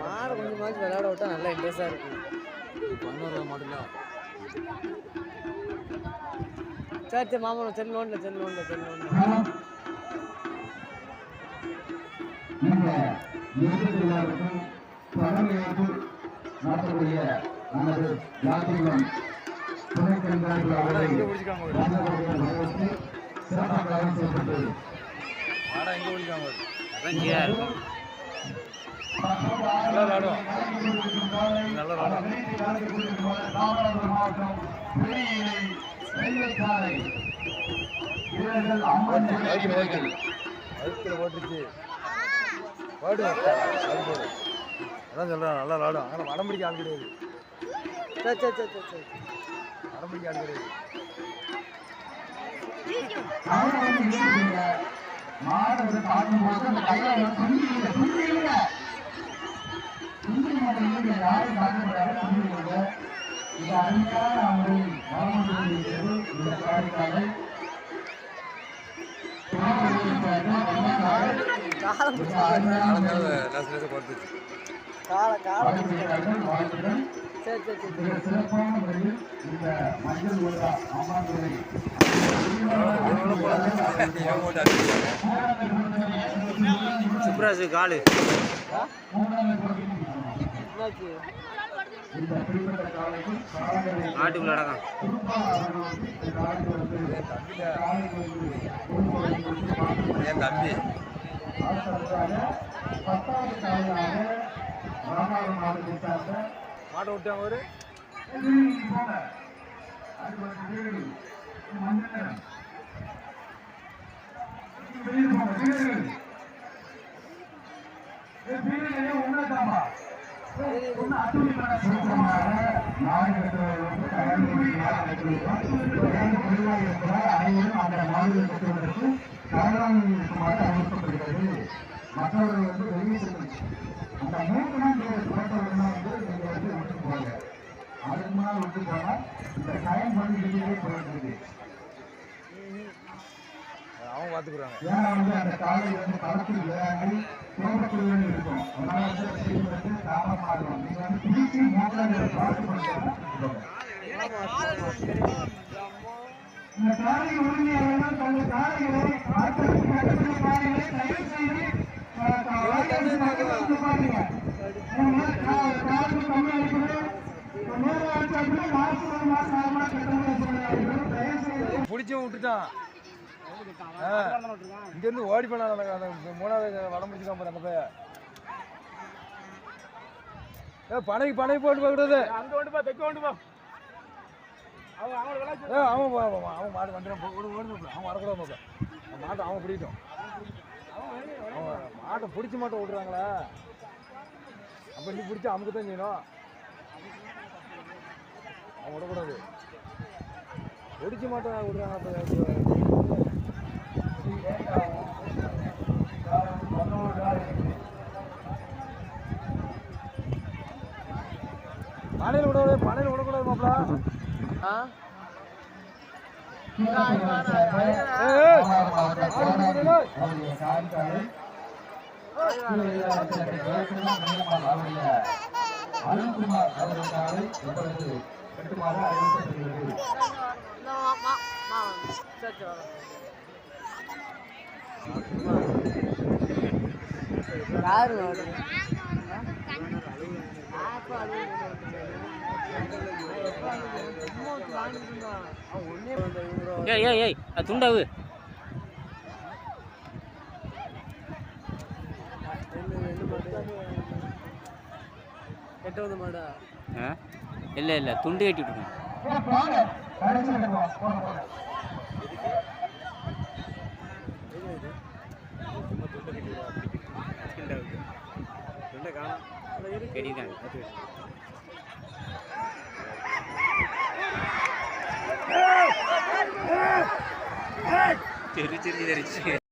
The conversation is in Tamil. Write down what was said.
மாடை கொஞ்சமாச்சும் விளையாட விட்டா நல்லா இன்ட்ரெஸ்டாக இருக்கும் பதினோரு மாடலா சரி சரி மாமரம் சரி லோன்ல சரி லோன்ல சரி லோன்ல நடத்தக்கூடிய நமது யாத்திரிகள் துணை கண்காணிப்பு அவர்களை சிறப்பாக கவனம் செய்யப்பட்டு நல்லா விளாடும் நல்லா விளாடும் மாவட்டம் ரயில்வே சாலை வீரர்கள் அம்மன் ஓட்டுச்சு அதான் சொல்கிறேன் நல்லா விளாடும் ஆனால் வடம் பிடிக்க ஆள் கிடையாது சே சரி சே சரி சே வடம் பிடிக்க ஆள் கிடையாது வந்து. மாடை வந்து பார்க்கும்போது அந்த கையில வந்து துண்டிக்கல, துண்டிக்கல. துண்டிக்க மாட்டேங்குது, யாரும் பார்க்க முடியாது, துண்டிக்கல. இது அருமையான அவரை வளம் கொண்டிருக்கிறது இந்த கொடுத்துச்சு கால வாழ்த்துக்கள், வாழ்த்துக்கள். சரி சரி சரி. மிக சிறப்பான முறையில் இந்த மஞ்சள் விழா அம்மாந்துறை சுப்ராஜு காலு. ஆட்டுக்குள்ள அடக்கம் என் தம்பி. பத்தாவது காலையாக ராமாவரம் மாவட்டத்தை சார்ந்த மாட்ட விட்டாங்க ஒரு அனைவரும் அந்த மாநில கட்டுவதற்கு தயாராக இருக்குமாறு அறிவிக்கப்படுகிறது மற்றவர்கள் வந்து வெளியே அந்த மூன்று இந்த டைம் வந்து வெளியே அவங்க பார்த்துக்குறாங்க ஏன்னா வந்து அந்த காலை வந்து களத்தில் விளையாடி தோட்டத்துடன் இருக்கும். அதனால வந்து நீங்க பிடிச்சி பார்த்து இந்த காலை உரிமையாளர்கள் தங்கள் காலைகளை தயவு செய்து பாருங்க. பிடிச்சும் விட்டுட்டான். ஆ. இங்கேருந்து ஓடி போனா மூணாவது வடம் பிடிச்சிக்காம பாரு அந்த பையன். ஏ பனைக்கு பனை போட்டு போகிறது அங்க கொண்டு அவன் போ- அவன் மாடு வந்துடும். ஓடு ஓடு அவன் வரக்கூடாது போக அவன் மாட்டை அவன் பிடிக்கட்டும். அவன் மாட்டை பிடிச்ச மாட்டை விட்றாங்களா அப்போ நீ பிடிச்சி அமுக்கு தான் செய்யணும். அவன் விடக்கூடாது பிடிச்ச மாட்டை விட்றாங்க பனையில் விடக்கூடாது பனையில் விடக்கூடாது மாப்பிள. ஆ? அருண்குமார் அவர்களுக்காக இப்பொழுது கட்டுமாறு அறிவிக்கப்படுகிறது யாரு வந்து? ஏய் ஏய் ஏய் அது துண்டாவு மாடா இல்லை இல்லை துண்டு கட்டி விட்டுருக்கேன். தெரிச்சு தெரிச்சு